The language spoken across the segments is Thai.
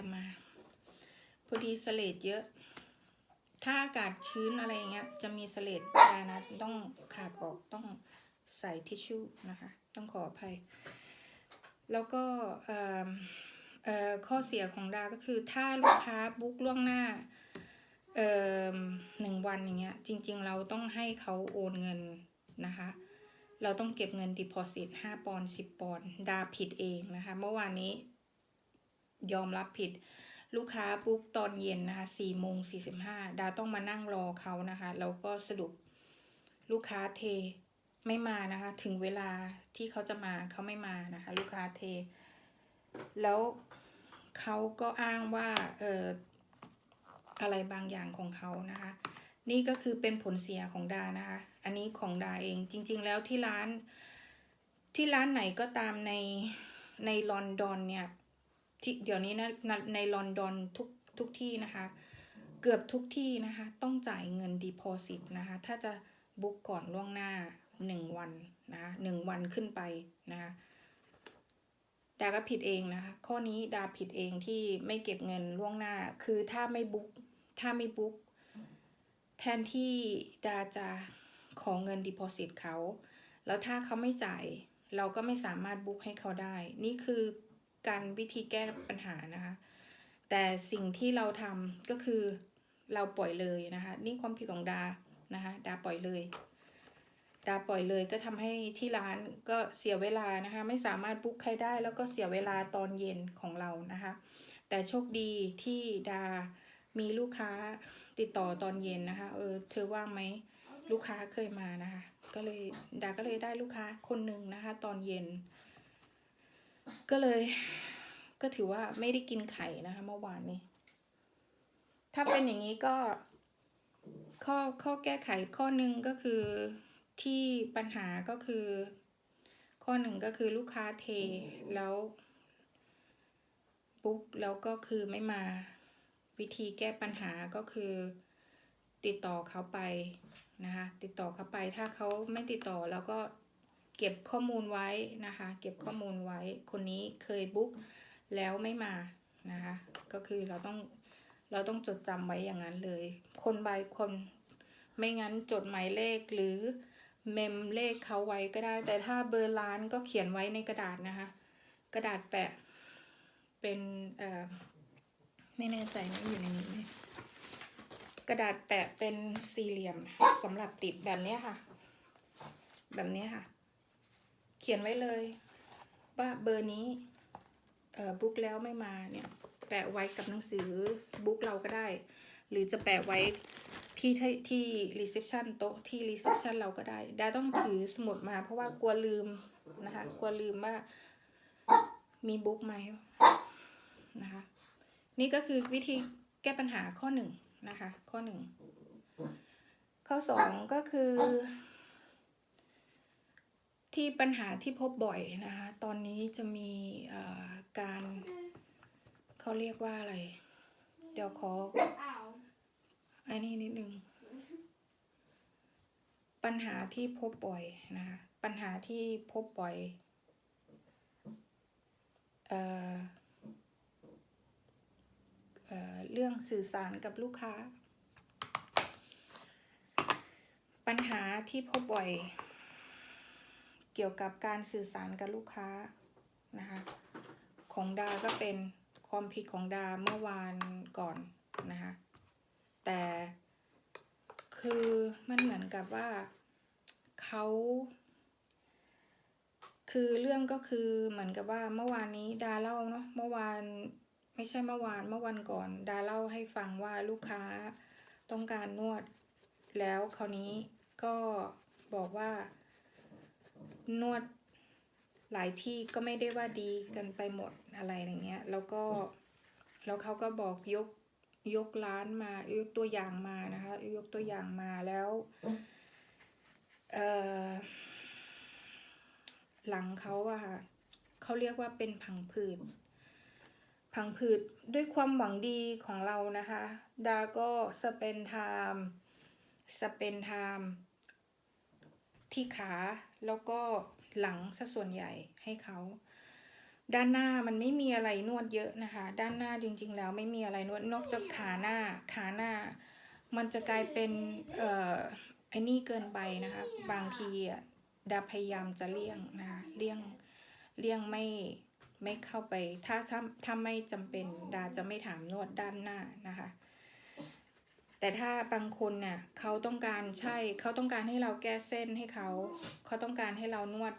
ลับมา พอดีสเลดเยอะ ถ้าอากาศชื้นอะไรเงี้ย จะมีสเลดดานะต้องขาดออกต้องใส่ทิชชู่นะคะ ต้องขออภัย แล้วก็ข้อเสียของดาก็คือถ้าลูกค้าบุ๊กล่วงหน้าหนึ่งวันอย่างเงี้ย จริง ๆ เราต้องให้เขาโอนเงินนะคะเราต้องเก็บเงิน deposit 5 ปอนด์10 ปอนด์ดาผิดเองนะคะ เมื่อวานนี้ ยอมรับผิด ลูกค้าปุ๊บตอนเย็นนะคะ4โมง45ดาต้องมานั่งรอเขานะคะ แล้วก็สรุปลูกค้าเทไม่มานะคะ ถึงเวลาที่เขาจะมาเขาไม่มานะคะ ลูกค้าเท แล้วเขาก็อ้างว่าเอออะไรบางอย่างของเขานะคะ นี่ก็คือเป็นผลเสียของดานะคะ อันนี้ของดาเองจริง ๆ แล้วที่ร้านที่ร้านไหนก็ตามในในลอนดอนเนี่ย ที่เดี๋ยวนี้นะในลอนดอนทุกทุกที่นะคะ เกือบทุกที่นะคะ ต้องจ่ายเงิน deposit นะคะ ถ้าจะบุ๊กก่อนล่วงหน้าหนึ่งวันนะคะหนึ่งวันขึ้นไปนะคะดาก็ผิดเองนะคะ ข้อนี้ดาผิดเองที่ไม่เก็บเงินล่วงหน้า คือถ้าไม่บุ๊กถ้าไม่บุ๊กแทนที่ดาจะขอเงิน deposit เขา แล้วถ้าเขาไม่จ่าย เราก็ไม่สามารถบุ๊กให้เขาได้ นี่คือ การวิธีแก้ปัญหานะคะ แต่สิ่งที่เราทำก็คือเราปล่อยเลยนะคะ นี่ความผิดของดานะคะดาปล่อยเลยดาปล่อยเลยก็ทำให้ที่ร้านก็เสียเวลานะคะ ไม่สามารถบุ๊กใครได้ แล้วก็เสียเวลาตอนเย็นของเรานะคะ แต่โชคดีที่ดามีลูกค้าติดต่อตอนเย็นนะคะ เออเธอว่างไหมลูกค้าเคยมานะคะ ก็เลยดาก็เลยได้ลูกค้าคนหนึ่งนะคะ ตอนเย็น ก็เลย ก็ถือว่าไม่ได้กินไข่นะคะเมื่อวานนี้ ถ้าเป็นอย่างนี้ก็ ข้อข้อแก้ไขข้อหนึ่งก็คือที่ปัญหาก็คือ ข้อหนึ่งก็คือลูกค้าเทแล้วปุ๊บแล้วก็คือไม่มาวิธีแก้ปัญหาก็คือ ติดต่อเขาไปนะคะติดต่อเขาไปถ้าเขาไม่ติดต่อแล้วก็ เก็บข้อมูลไว้นะคะ เก็บข้อมูลไว้ คนนี้เคยบุ๊กแล้วไม่มานะคะ ก็คือเราต้องเราต้องจดจำไว้อย่างนั้นเลย คนใบคนไม่งั้นจดหมายเลขหรือเมมเลขเขาไว้ก็ได้ แต่ถ้าเบอร์ร้านก็เขียนไว้ในกระดาษนะคะ กระดาษแปะเป็นเอ่อไม่แน่ใจนะอยู่ในนี้ไหมกระดาษแปะเป็นสี่เหลี่ยมสำหรับติดแบบนี้ค่ะ แบบนี้ค่ะ ขียนไว้เลย ว่าเบอร์นี้เอ่อบุ๊กแล้วไม่มาเนี่ยแปะไว้กับหนังสือบุ๊กเราก็ได้ หรือจะแปะไว้ที่ที่ที่รีเซพชันโต๊ะที่รีเซพชันเราก็ได้ดาต้องถือสมุดมาเพราะว่ากลัวลืมนะคะกลัวลืมว่ามีบุ๊กไหมนะคะนี่ก็คือวิธีแก้ปัญหาข้อหนึ่งนะคะข้อหนึ่งข้อสองก็คือ ที่ปัญหาที่พบบ่อยนะคะ ตอนนี้จะมีอ่อการเขาเรียกว่าอะไร เดี๋ยวขออันนี้นิดนึง ปัญหาที่พบบ่อยนะคะ ปัญหาที่พบบ่อยเอ่อเอ่อเรื่องสื่อสารกับลูกค้า ปัญหาที่พบบ่อย กี่ยวกับการสื่อสารกับลูกค้านะคะ ของดาก็เป็นความผิดของดาเมื่อวานก่อนนะคะ แต่คือมันเหมือนกับว่าเขาคือเรื่องก็คือเหมือนกับว่าเมื่อวานนี้ดาเล่าเนาะเมื่อวานไม่ใช่เมื่อวานเมื่อวันก่อน ดาเล่าให้ฟังว่าลูกค้าต้องการนวด แล้วคราวนี้ก็บอกว่า นวดหลายที่ก็ไม่ได้ว่าดีกันไปหมดอะไรอย่างเงี้ย แล้วก็แล้วเขาก็บอกยกยกร้านมายกตัวอย่างมานะคะ ยกตัวอย่างมาแล้วเออหลังเขาอะค่ะเขาเรียกว่าเป็นพังผืดพังผืดด้วยความหวังดีของเรานะคะ ดาก็สเปนไทม์สเปนไทม์ที่ขา แล้วก็หลังซะส่วนใหญ่ให้เขา ด้านหน้ามันไม่มีอะไรนวดเยอะนะคะ ด้านหน้าจริง ๆ แล้วไม่มีอะไรนวดนอกจากขาหน้าขาหน้า มันจะกลายเป็นเอ่อไอ้นี่เกินไปนะคะ บางทีอะดาพยายามจะเลี่ยงนะคะเลี่ยงเลี่ยงไม่ไม่เข้าไป ถ้าถ้าถ้าไม่จำเป็นดาจะไม่ถามนวดด้านหน้านะคะ แต่ถ้าบางคนน่ะเขาต้องการใช่เขาต้องการให้เราแก้เส้นให้เขา เขาต้องการให้เรานวด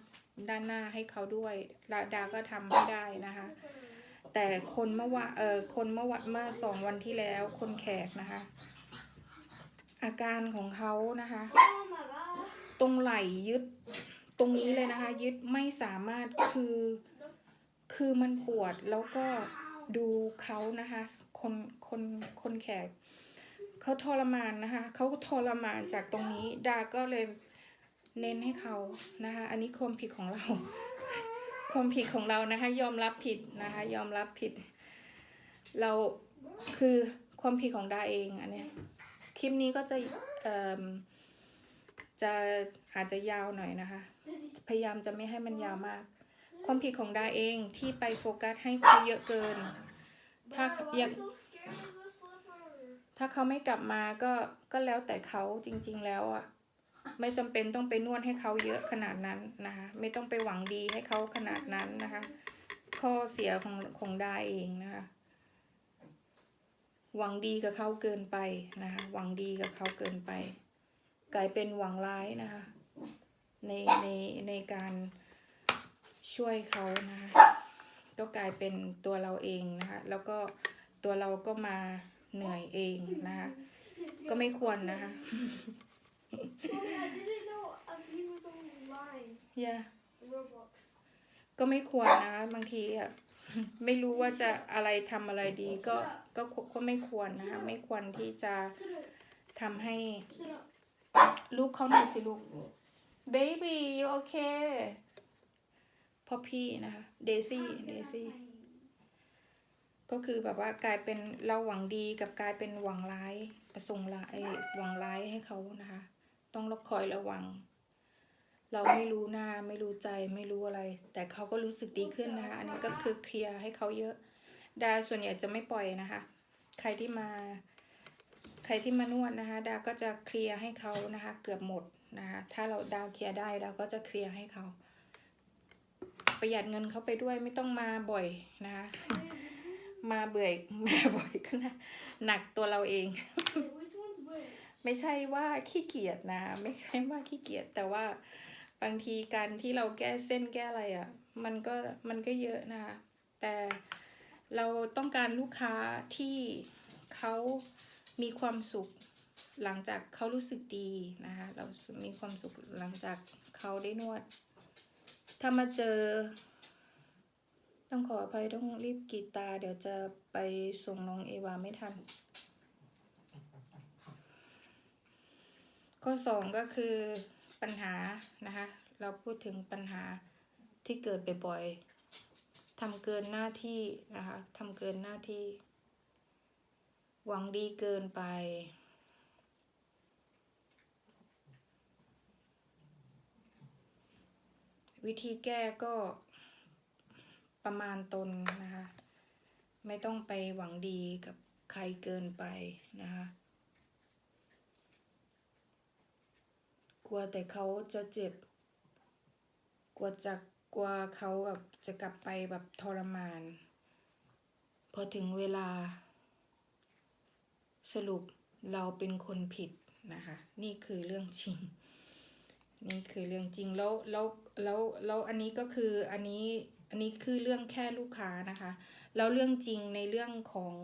ด้านหน้าให้เขาด้วยละดาก็ทำไม่ได้นะคะ แต่คนเมื่อวานเออคนเมื่อวันเมื่อสองวันที่แล้วคนแขกนะคะ อาการของเขานะคะ ตรงไหล่ยึดตรงนี้เลยนะคะ ยึดไม่สามารถคือคือมันปวดแล้วก็ดูเขานะคะ คนคนคนแขก เขาทรมานนะคะเขาทรมานจากตรงนี้ดาก็เลยเน้นให้เขานะคะ อันนี้ความผิดของเราความผิดของเรานะคะ ยอมรับผิดนะคะ ยอมรับผิด เราคือความผิดของดาเองอันเนี้ยคลิปนี้ก็จะเอ่มจะอาจจะยาวหน่อยนะคะ พยายามจะไม่ให้มันยาวมาก ความผิดของดาเองที่ไปโฟกัสให้เขาเยอะเกิน ถ้าอยาก ถ้าเขาไม่กลับมาก็ก็แล้วแต่เขาจริง ๆ แล้วอะ ไม่จำเป็นต้องไปนวดให้เขาเยอะขนาดนั้นนะคะ ไม่ต้องไปหวังดีให้เขาขนาดนั้นนะคะ ข้อเสียของของดาเองนะคะ หวังดีกับเขาเกินไปนะคะ หวังดีกับเขาเกินไป กลายเป็นหวังร้ายนะคะ ในในในการช่วยเขานะคะก็กลายเป็นตัวเราเองนะคะ แล้วก็ตัวเราก็มา เหนื่อยเองนะคะ ก็ไม่ควรนะคะ Mommy, I didn't know if he was online. อย่า Roblox. ก็ไม่ควรนะบางทีอะไม่รู้ว่าจะอะไรทำอะไรดีก็ก็ก็ไม่ควรนะคะ ไม่ควรที่จะ Sit up. ทำให้ Sit up. ลูกเขาหน่อยสิลูก baby you okay พ่อพี่นะคะเดซี่เดซี่ ก็คือแบบว่ากลายเป็นเราหวังดีกับกลายเป็นหวังร้ายประสงค์ร้ายหวังร้ายให้เขานะคะ ต้องรคอยระวัง เราไม่รู้หน้าไม่รู้ใจไม่รู้อะไร แต่เขาก็รู้สึกดีขึ้นนะคะอันนี้ก็คือเคลียร์ให้เขาเยอะดาส่วนใหญ่จะไม่ปล่อยนะคะ ใครที่มา ใครที่มานวดนะคะ ดาก็จะเคลียร์ให้เขานะคะ เกือบหมดนะคะ ถ้าเราดาเคลียร์ได้เราก็จะเคลียร์ให้เขา ประหยัดเงินเขาไปด้วยไม่ต้องมาบ่อยนะคะ มาเบื่อมาบ่อยก็นะหนักตัวเราเอง ไม่ใช่ว่าขี้เกียจนะ ไม่ใช่ว่าขี้เกียจแต่ว่าบางทีการที่เราแก้เส้นแก้อะไรอะ่ะ มันก็มันก็เยอะนะคะแต่เราต้องการลูกค้าที่เขามีความสุขหลังจากเขารู้สึกดีนะคะเรามีความสุขหลังจากเขาได้นวด ถ้ามาเจอ ต้องขออภัยต้องรีบกีตาเดี๋ยวจะไปส่งน้องเอวาไม่ทัน ข้อสองก็คือปัญหานะคะ เราพูดถึงปัญหาที่เกิดบ่อยๆทำเกินหน้าที่นะคะทำเกินหน้าที่ หวังดีเกินไปวิธีแก้ก็ ประมาณตนนะคะ ไม่ต้องไปหวังดีกับใครเกินไปนะคะกลัวแต่เขาจะเจ็บ กลัวจะกลัวเขาแบบจะกลับไปแบบทรมาน พอถึงเวลา สรุปเราเป็นคนผิดนะคะ นี่คือเรื่องจริง นี่คือเรื่องจริงแล้วแล้วแล้วแล้วอันนี้ก็คืออันนี้ อันนี้คือเรื่องแค่ลูกค้านะคะ แล้วเรื่องจริงในเรื่องของ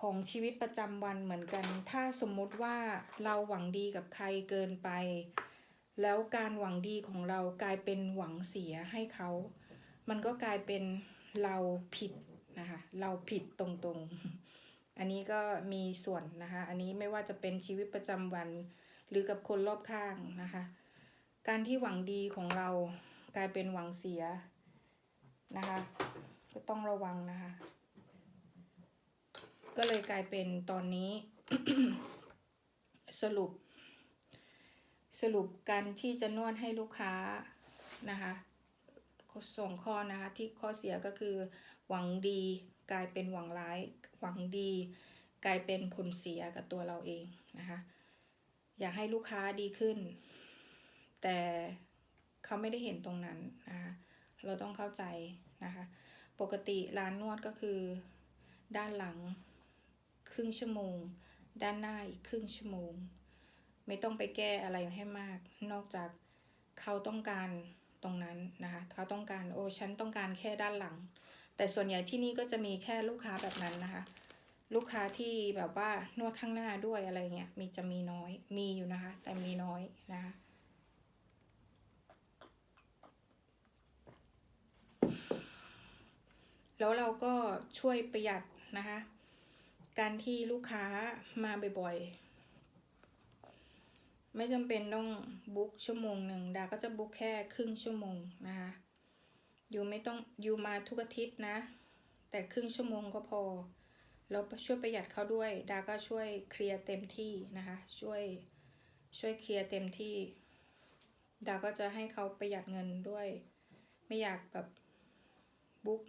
ของชีวิตประจำวันเหมือนกัน ถ้าสมมติว่าเราหวังดีกับใครเกินไป แล้วการหวังดีของเรากลายเป็นหวังเสียให้เขา มันก็กลายเป็นเราผิดนะคะ เราผิดตรงๆ อันนี้ก็มีส่วนนะคะ อันนี้ไม่ว่าจะเป็นชีวิตประจำวัน หรือกับคนรอบข้างนะคะ การที่หวังดีของเรากลายเป็นหวังเสีย นะคะ ก็ต้องระวังนะคะ ก็เลยกลายเป็นตอนนี้ สรุป สรุปการที่จะนวดให้ลูกค้านะคะสองข้อนะคะที่ข้อเสียก็คือ หวังดี กลายเป็นหวังร้าย หวังดี กลายเป็นผลเสียกับตัวเราเองนะคะอยากให้ลูกค้าดีขึ้น แต่เขาไม่ได้เห็นตรงนั้นนะคะ เราต้องเข้าใจนะคะ ปกติร้านนวดก็คือ ด้านหลังครึ่งชั่วโมง ด้านหน้าอีกครึ่งชั่วโมง ไม่ต้องไปแก้อะไรให้มาก นอกจากเขาต้องการตรงนั้นนะคะ เขาต้องการโอ้ฉันต้องการแค่ด้านหลัง แต่ส่วนใหญ่ที่นี่ก็จะมีแค่ลูกค้าแบบนั้นนะคะ ลูกค้าที่แบบว่านวดข้างหน้าด้วยอะไรเงี้ยมีจะมีน้อยมีอยู่นะคะ แต่มีน้อยนะคะ แล้วเราก็ช่วยประหยัดนะคะ การที่ลูกค้ามาบ่อยๆ ไม่จำเป็นต้องบุ๊กชั่วโมงหนึ่งดาก็จะบุ๊กแค่ครึ่งชั่วโมงนะคะอยู่ไม่ต้องอยู่มาทุกอาทิตย์นะ แต่ครึ่งชั่วโมงก็พอแล้วช่วยประหยัดเขาด้วย ดาก็ช่วยเคลียร์เต็มที่นะคะ ช่วยช่วยเคลียร์เต็มที่ ดาก็จะให้เขาประหยัดเงินด้วย ไม่อยากแบบบุ๊ก